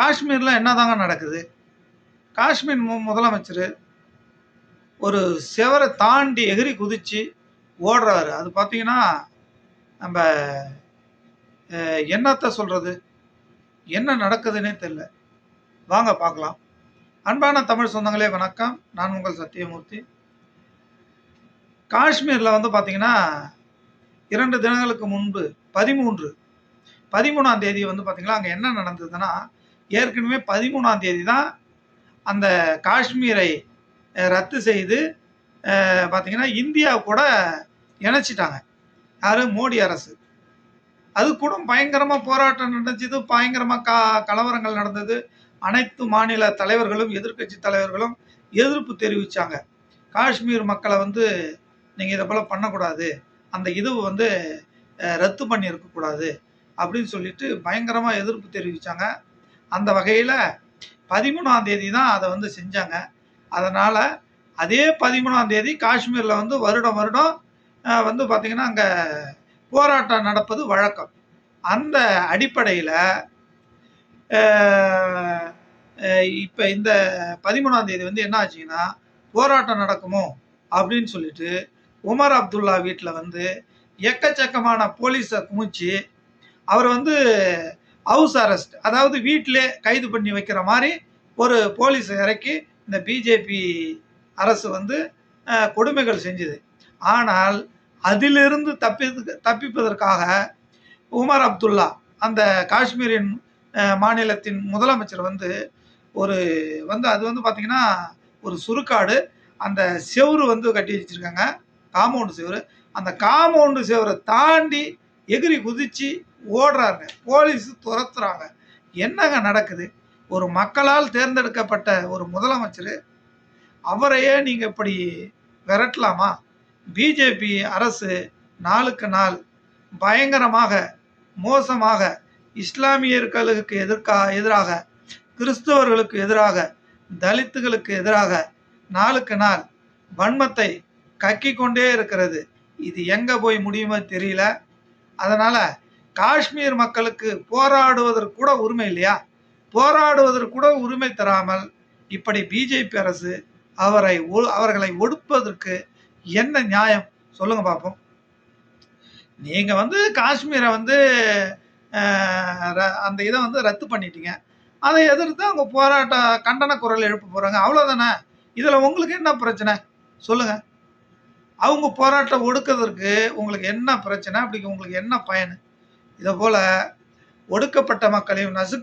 காஷ்மீரில் என்னதாங்க நடக்குது? காஷ்மீர் மு முதலமைச்சர் ஒரு செவரை தாண்டி எகிரி குதித்து ஓடுறாரு. அது பார்த்தீங்கன்னா நம்ம என்னத்தை சொல்கிறது என்ன நடக்குதுன்னே தெரில வாங்க பார்க்கலாம் அன்பான தமிழ் சொந்தங்களே வணக்கம். நான் உங்கள் சத்தியமூர்த்தி. காஷ்மீரில் வந்து பார்த்தீங்கன்னா இரண்டு தினங்களுக்கு முன்பு பதிமூன்று பதிமூணாம் தேதி வந்து பார்த்தீங்கன்னா அங்கே என்ன நடந்ததுன்னா ஏற்கனவே பதிமூணாம் தேதி தான் அந்த காஷ்மீரை ரத்து செய்து பார்த்திங்கன்னா இந்தியா கூட இணைச்சிட்டாங்க. யார்? மோடி அரசு. அது கூட பயங்கரமாக போராட்டம் நடந்துச்சு. பயங்கரமாக கா கலவரங்கள் நடந்தது. அனைத்து மாநில தலைவர்களும் எதிர்க்கட்சி தலைவர்களும் எதிர்ப்பு தெரிவித்தாங்க காஷ்மீர் மக்களை வந்து நீங்கள் இதை போல் பண்ணக்கூடாது. அந்த இது வந்து ரத்து பண்ணி இருக்கக்கூடாது அப்படின்னு சொல்லிட்டு பயங்கரமாக எதிர்ப்பு தெரிவித்தாங்க அந்த வகையில் பதிமூணாம் தேதி தான் அதை வந்து செஞ்சாங்க. அதனால் அதே பதிமூணாம் தேதி காஷ்மீரில் வந்து வருடம் வருடம் வந்து பார்த்திங்கன்னா அங்கே போராட்டம் நடப்பது வழக்கம். அந்த அடிப்படையில் இப்போ இந்த பதிமூணாம் தேதி வந்து என்ன ஆச்சுங்கன்னா போராட்டம் நடக்குமோ அப்படின்னு சொல்லிட்டு உமர் அப்துல்லா வீட்டில் வந்து எக்கச்சக்கமான போலீஸை குமிச்சு அவர் வந்து ஹவுஸ் அரெஸ்ட் அதாவது வீட்டிலே கைது பண்ணி வைக்கிற மாதிரி ஒரு போலீஸ் இறக்கி இந்த பிஜேபி அரசு வந்து கொடுமைகள் செஞ்சுது. ஆனால் அதிலிருந்து தப்பி தப்பிப்பதற்காக உமர் அப்துல்லா அந்த காஷ்மீரின் மாநிலத்தின் முதலமைச்சர் வந்து ஒரு வந்து அது வந்து பார்த்திங்கன்னா ஒரு சுருக்காடு. அந்த செவுரு வந்து கட்டி வச்சிருக்காங்க. காம்பவுண்டு செவரு. அந்த காம்பவுண்டு செவரை தாண்டி எகிரி குதிச்சு ஓடுறாங்க போலீஸ் துரத்துறாங்க. என்னங்க நடக்குது? ஒரு மக்களால் தேர்ந்தெடுக்கப்பட்ட ஒரு முதலமைச்சர் அவரையே நீங்கள் இப்படி விரட்டலாமா? பிஜேபி அரசு நாளுக்கு நாள் பயங்கரமாக மோசமாக இஸ்லாமியர்களுக்கு எதிர்க்கா எதிராக கிறிஸ்தவர்களுக்கு எதிராக தலித்துகளுக்கு எதிராக நாளுக்கு நாள் வன்மத்தை கக்கி கொண்டே இருக்கிறது. இது எங்கே போய் முடியுமோ தெரியல. அதனால் காஷ்மீர் மக்களுக்கு போராடுவதற்கு கூட உரிமை இல்லையா? போராடுவதற்கு கூட உரிமை தராமல் இப்படி பிஜேபி அரசு அவரை ஒ- அவர்களை ஒடுப்பதற்கு என்ன நியாயம்? சொல்லுங்க பார்ப்போம் நீங்கள் வந்து காஷ்மீரை வந்து ர- அந்த இதை வந்து ரத்து பண்ணிட்டீங்க. அதை எதிர்த்து அவங்க போராட்ட கண்டன குரல் எழுப்ப போகிறாங்க அவ்வளோதானே இதில் உங்களுக்கு என்ன பிரச்சனை? சொல்லுங்கள் அவங்க போராட்டம் ஒடுக்கிறதுக்கு உங்களுக்கு என்ன பிரச்சனை? அப்படி உங்களுக்கு என்ன பயன்? இதை போல ஒடுக்கப்பட்ட மக்களையும் நசுக்